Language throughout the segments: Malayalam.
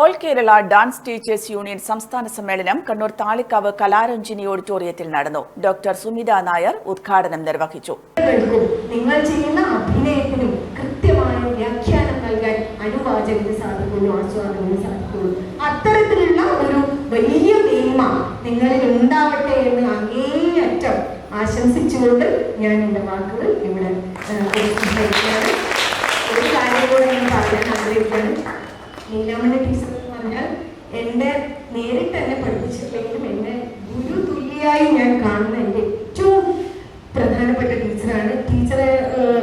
All Kerala dance teachers union സംസ്ഥാന സമ്മേളനം കണ്ണൂർ താളിക്കാവ് കലാരഞ്ജിനി ഓഡിറ്റോറിയത്തിൽ നടന്നു. ഡോക്ടർ സുമിത നായർ ഉദ്ഘാടനം നിർവഹിച്ചു. നിങ്ങൾ ചെയ്യുന്ന അഭിനയത്തിനും കൃത്യമായ വ്യാഖ്യാനം നൽകാൻ അനുവാചകന് സാധിക്കുന്നു ആസ്വാദകന് സാധിക്കുന്നു. അത്തരത്തിലുള്ള ഒരു വലിയ മേന്മ നിങ്ങളിൽ ഉണ്ടാവട്ടെ എന്ന് അങ്ങേയറ്റം ആശംസിച്ചുകൊണ്ട് ഞാൻ എന്റെ വാക്കുകൾ ഇവിടെ ഒരു കാര്യം കൂടെ ഞാൻ പറയാൻ ആഗ്രഹിക്കുകയാണ് നീലാമണി ടീച്ചർ എന്ന് പറഞ്ഞാൽ എന്റെ നേരിട്ട് എന്നെ പഠിപ്പിച്ചിട്ടില്ലെങ്കിലും എന്നെ ഗുരു തുല്യായി ഞാൻ കാണുന്ന എന്റെ ഏറ്റവും പ്രധാനപ്പെട്ട ടീച്ചറാണ്. ടീച്ചറെ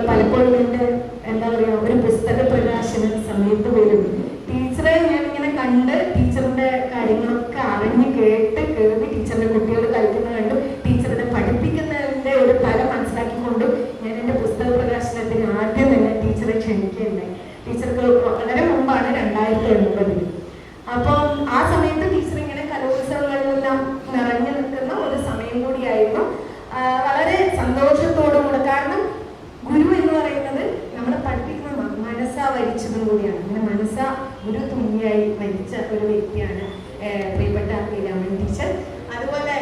പലപ്പോഴും എന്റെ എന്താ പറയുക ഒരു പുസ്തക പ്രകാശന സമയത്ത് വരും. ടീച്ചറെ ഞാൻ ഇങ്ങനെ കണ്ട് ടീച്ചറിന്റെ കാര്യങ്ങളൊക്കെ അറിഞ്ഞ് കേട്ട് കേൾവി ടീച്ചറിന്റെ കുട്ടികൾ കളിക്കുന്നത് കണ്ടു. ടീച്ചറിനെ പഠിപ്പിക്കുന്നതിന്റെ ഒരു ഫലം മനസ്സിലാക്കിക്കൊണ്ടും ഞാൻ എന്റെ പുസ്തക പ്രകാശനത്തിന് ആദ്യം തന്നെ ടീച്ചറെ ക്ഷണിക്കുകയുണ്ടായി. ടീച്ചർക്ക് വളരെ രണ്ടായിരത്തി ഒൻപതിൽ അപ്പം ആ സമയത്ത് ടീച്ചർ ഇങ്ങനെ കലോത്സവങ്ങളിലെല്ലാം നിറഞ്ഞു നിൽക്കുന്ന ഒരു സമയം കൂടിയായിരുന്നു. വളരെ സന്തോഷത്തോടും കൂടെ. കാരണം ഗുരു എന്ന് പറയുന്നത് നമ്മളെ പഠിപ്പിക്കുന്ന മനസ്സാ വരിച്ചതും കൂടിയാണ്. അങ്ങനെ മനസ്സാ ഗുരു തുണിയായി വരിച്ച ഒരു വ്യക്തിയാണ് പ്രിയപ്പെട്ട ലീലാമണി ടീച്ചർ. അതുപോലെ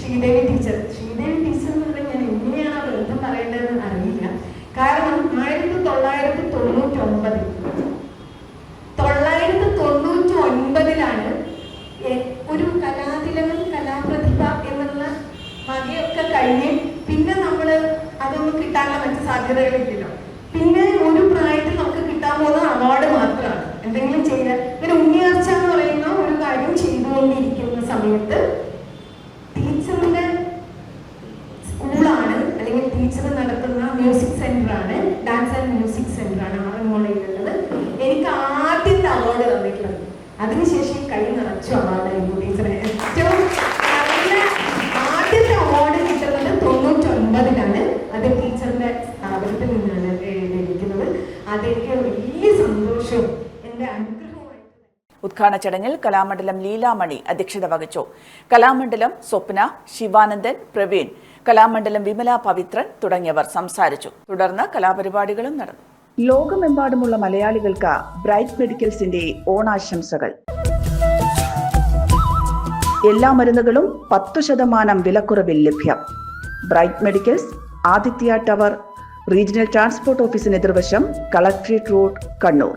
ശ്രീദേവി ടീച്ചർ. ശ്രീദേവി ടീച്ചർ എന്ന് പറഞ്ഞാൽ ഞാൻ എങ്ങനെയാണ് ആ ബന്ധം പറയേണ്ടതെന്ന് അറിയില്ല. കാരണം ആയിരത്തി തൊള്ളായിരത്തി തൊണ്ണൂറ്റി ഒമ്പതിൽ തൊള്ളായിരത്തി തൊണ്ണൂറ്റി ഒൻപതിലാണ് എ- ഒരു കലാതിലകം കലാപ്രതിഭ എന്നുള്ള വകയൊക്കെ കഴിഞ്ഞ് പിന്നെ നമ്മൾ അതൊന്നും കിട്ടാനുള്ള മറ്റു സാധ്യതകളില്ലല്ലോ. പിന്നെ ഒരു പ്രായത്തിൽ നമുക്ക് കിട്ടാൻ പോകുന്ന അവാർഡ് മാത്രമാണ്. എന്തെങ്കിലും ചെയ്യാൻ ഇങ്ങനെ ഉണ്ണിയാർച്ച എന്ന് പറയുന്ന ഒരു കാര്യം ചെയ്തുകൊണ്ടിരിക്കുന്ന സമയത്ത് ടീച്ചറിന്റെ സ്കൂളാണ് അല്ലെങ്കിൽ ടീച്ചർ നടത്തുന്ന മ്യൂസിക് സെന്റർ ആണ് ഡാൻസ് ആൻഡ് മ്യൂസിക് സെന്റർ ആണ് ആറന്മുളയിലുള്ളത്. എനിക്ക് ആദ്യത്തെ അവാർഡ് തന്നിട്ടുള്ളത്. അതിനുശേഷം അതെനിക്ക് വലിയ സന്തോഷവും എന്റെ അനുഗ്രഹമായിട്ട് ഉദ്ഘാടന ചടങ്ങിൽ കലാമണ്ഡലം ലീലാമണി അധ്യക്ഷത വഹിച്ചു. കലാമണ്ഡലം സ്വപ്ന ശിവാനന്ദൻ പ്രവീൺ കലാമണ്ഡലം വിമല പവിത്രൻ തുടങ്ങിയവർ സംസാരിച്ചു. തുടർന്ന് കലാപരിപാടികളും നടന്നു. ലോകമെമ്പാടുമുള്ള മലയാളികൾക്ക് ബ്രൈറ്റ് മെഡിക്കൽസിന്റെ ഓണാശംസകൾ. എല്ലാ മരുന്നുകളും പത്തു ശതമാനം വിലക്കുറവിൽ ലഭ്യം. Bright medicals Aditya tower regional transport ഓഫീസിന് എതിർവശം കളക്ട്രേറ്റ് റോഡ് കണ്ണൂർ.